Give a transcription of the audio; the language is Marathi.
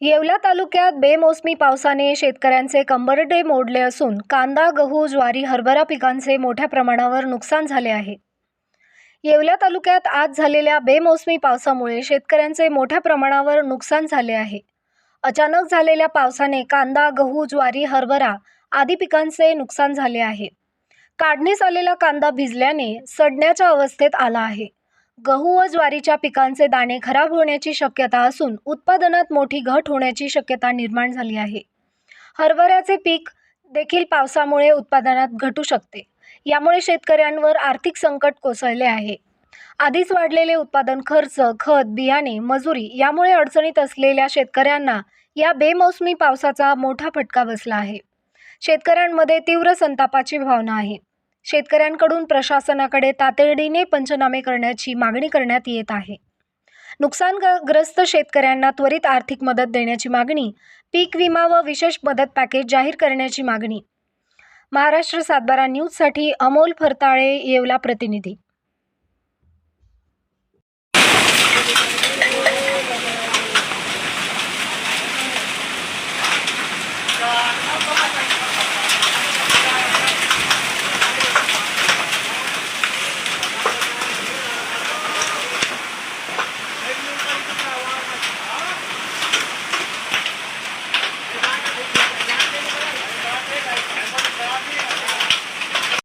येवला तालुक्यात बेमोसमी पावसाने शेतकऱ्यांचे कंबरडे मोडले असून कांदा गहू ज्वारी हरभरा पिकांचे मोठ्या प्रमाणावर नुकसान झाले आहे. येवला तालुक्यात आज झालेल्या बेमोसमी पावसामुळे शेतकऱ्यांचे मोठ्या प्रमाणावर नुकसान झाले आहे. अचानक झालेल्या पावसाने कांदा गहू ज्वारी हरभरा आदी पिकांचे नुकसान झाले आहे. काढणीस आलेला कांदा भिजल्याने सडण्याच्या अवस्थेत आला आहे. गहू व ज्वारीच्या पिकांचे दाणे खराब होण्याची शक्यता असून उत्पादनात मोठी घट होण्याची शक्यता निर्माण झाली आहे. हरभऱ्याचे पीक देखील पावसामुळे उत्पादनात घटू शकते. यामुळे शेतकऱ्यांवर आर्थिक संकट कोसळले आहे. आधीच वाढलेले उत्पादन खर्च खत बियाणे मजुरी यामुळे अडचणीत असलेल्या शेतकऱ्यांना या बेमोसमी पावसाचा मोठा फटका बसला आहे. शेतकऱ्यांमध्ये तीव्र संतापाची भावना आहे. शेतकऱ्यांकडून प्रशासनाकडे तातडीने पंचनामे करण्याची मागणी करण्यात येत आहे. नुकसानग्रस्त शेतकऱ्यांना त्वरित आर्थिक मदत देण्याची मागणी पीक विमा व विशेष मदत पॅकेज जाहीर करण्याची मागणी. महाराष्ट्र सातबारा न्यूजसाठी अमोल फरताळे येवला प्रतिनिधी.